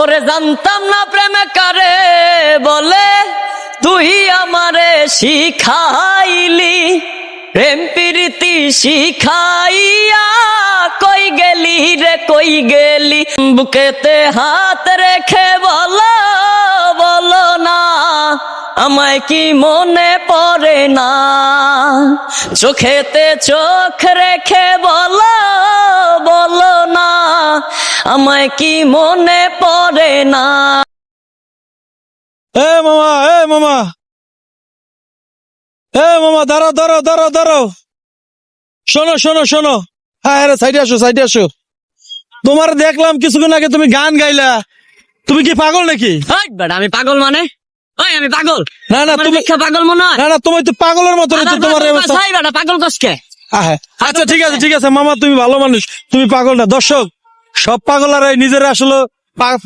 ওরে জানতাম না প্রেমে কারে বলে, তুই আমারে শিখাইলি। প্রেম প্রীতি শিখাইয়া কই গেলি রে, কই গেলি? বুকেতে হাত রেখে বলো বলো না আমায় কি মনে পড়ে না? চোখেতে চোখ রেখে বলো বলো না। আমায় কি মনে পড়ে না? এ মামা এ মামা। এ মামা দাঁড়াও দাঁড়াও দাঁড়াও দাঁড়াও। শোনো শোনো শোনো। হ্যাঁ হ্যাঁ সাইডে আসো সাইডে আসো। তোমার দেখলাম কিছুক্ষণ আগে তুমি গান গাইলা। তুমি কি পাগল নাকি? আমি পাগল মানে? ওই আমি পাগল। না না তুমি পাগল মনে হয়? না না তুমি তো পাগলের মতো তোমার অবস্থা পাগল কসকে? আচ্ছা ঠিক আছে ঠিক আছে মামা তুমি ভালো মানুষ তুমি পাগল না দর্শক সব পাগল আর নিজেরা আসলে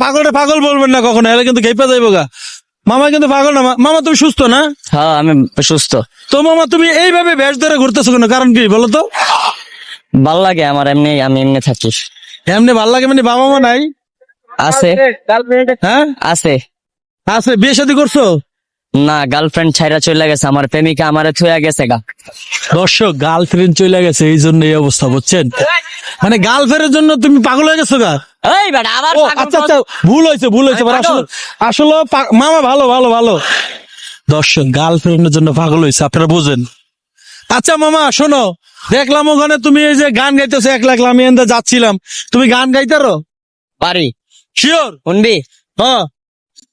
পাগলটা পাগল বলবেন না কখনো এলে কিন্তু খেপে যাইব গা। মামা কিন্তু পাগল না মামা তুমি সুস্থ না? হ্যাঁ আমি সুস্থ। তো মামা তুমি এইভাবে বেশ ধরে ঘুরতেছো কেন? কারণ কি বলো তো? ভালো লাগে আমার এমনি আমি এমনি থাকি। এমনি ভালো লাগে মানে বাবা মা নাই আছে। হ্যাঁ? আছে। আছে বিয়ে শাদী করছ? না গার্লফ্রেন্ড ছাইরা চলে গেছে আমার প্রেমিকা আমারে থুয়া গেছে গা। দর্শক গার্লফ্রেন্ড চলে গেছে এই জন্য এই অবস্থা বুঝছেন? মানে গার্লফ্রেন্ডের জন্য তুমি পাগল হয়ে গেছো গা? এই বেটা আবার আচ্ছা আচ্ছা ভুল হয়েছে ভুল হয়েছে আসলে আসলে মামা ভালো ভালো ভালো। দর্শক গার্লফ্রেন্ডের জন্য পাগল হয়েছে আপনারা বুঝেন। আচ্ছা মামা শোনো দেখলাম ওখানে তুমি এই যে গান গাইতেছো এক লাখ আমি এনদা যাচ্ছিলাম। তুমি গান গাইতারো? পারি শিওর শুনবি? হ্যাঁ।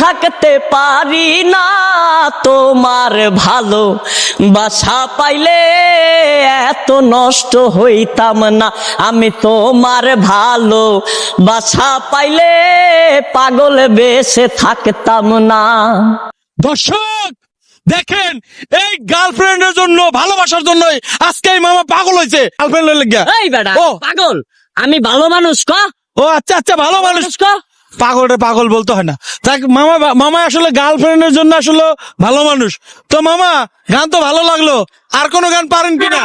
থাকতে পারি না। তোমার ভালো বাসা পাইলে এত নষ্ট হইতাম না। আমি তোমার ভালো বাসা পাইলে পাগল বেশে থাকতাম না। দর্শক দেখেন এই গার্লফ্রেন্ডের জন্য ভালোবাসার জন্য আজকে এই মামা পাগল হয়েছে গার্লফ্রেন্ড এই বেটা ও। পাগল। আমি ভালো মানুষ ক? ও আচ্ছা আচ্ছা ভালো মানুষ ক? পাগলটা পাগল বলতে হয় না। দেখ মামা মামা আসলে গার্লফ্রেন্ডের জন্য আসলে ভালো মানুষ। তো মামা গান তো ভালো লাগল। আর কোনো গান পারেন কিনা?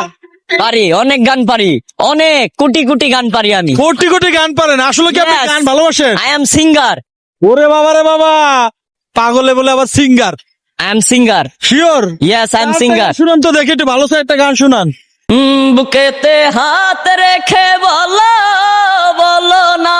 পারি অনেক গান পারি। অনেক কোটি কোটি গান পারি আমি। কোটি কোটি গান পারেন। আসলে কি আপনি গান ভালোবাসেন? আই এম সিঙ্গার ওরে বাবা রে বাবা! পাগলে বলে আবার singer I am singer sure yes I am singer শুনুন তো দেখি একটু ভালো একটা গান শুনান। বুকেতে হাত রেখে বলো বলো না।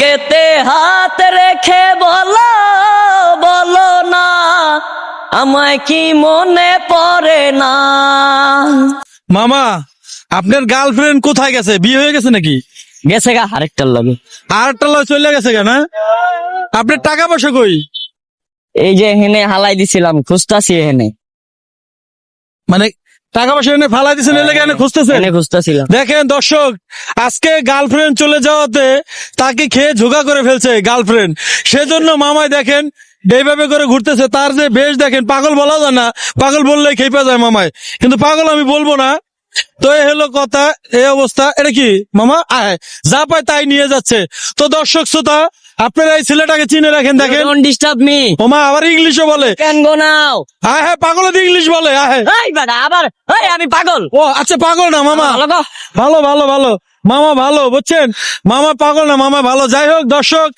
বুকেতে হাত রেখে বলো বলো না আমায় কি মনে পড়ে না? মামা আপনার গার্লফ্রেন্ড কোথায় গেছে? বিয়ে হয়ে গেছে নাকি? গেছে গা আরেকটার লগে। আর একটা লয় চলে গেছে গা না? আপনার টাকা পয়সা কই? এই যে হেনে হালাই দিছিলাম খুঁজতাছি হেনে মানে টাকা পয়সা এনে ফালাই দিছেন এলে কেন খুঁজতেছেন? এনে খুঁজতাছিলাম। দেখেন দর্শক আজকে গার্লফ্রেন্ড চলে যাওয়াতে তাকে খেয়ে ঝোকা করে ফেলছে গার্লফ্রেন্ড সেজন্য মামায় দেখেন এইভাবে করে ঘুরতেছে তার যে বেশ দেখেন পাগল বলা যায় না পাগল বললে খেপে যায় মামায় কিন্তু পাগল আমি বলব না তো এই হলো কথা এই অবস্থা। এটা কি? মামা আয়। যা পায় তাই নিয়ে যাচ্ছে। তো দর্শক শ্রোতা আপনারা এই ছেলেটাকে চিনে রাখেন দেখেন। ডোন্ট ডিস্টার্ব মি ওমা আবার ইংলিশও বলে। ক্যান গো নাও আয় হ্যাঁ পাগল ইংলিশ বলে এই আবার এই আমি পাগল। ও আচ্ছা পাগল না মামা। ভালো ভালো ভালো ভালো। মামা ভালো বুঝছেন? মামা পাগল না মামা ভালো। যাই হোক দর্শক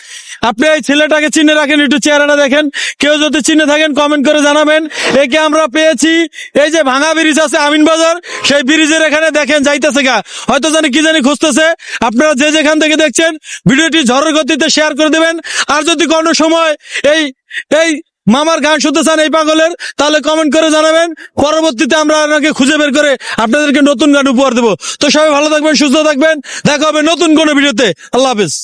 আপনি এই ছেলেটাকে চিনে রাখেন একটু চেহারাটা দেখেন। কেউ যদি চিনে থাকেন কমেন্ট করে জানাবেন। একে আমরা পেয়েছি এই যে ভাঙা ব্রিজ আছে আমিন বাজার সেই ব্রিজের এখানে দেখেন যাইতেছে গা, হয়তো জানি কি জানি খুঁজতেছে। আপনারা যে যেখান থেকে দেখছেন, ভিডিওটি ঝড়ের গতিতে শেয়ার করে দেবেন। আর যদি কোনো সময় এই এই মামার গান শুনতে চান এই পাগলের, তাহলে কমেন্ট করে জানাবেন। পরবর্তীতে আমরা আপনাকে খুঁজে বের করে আপনাদেরকে নতুন গান উপহার দেবো। তো সবাই ভালো থাকবেন, সুস্থ থাকবেন। দেখা হবে নতুন কোনো ভিডিওতে। আল্লাহ হাফেজ।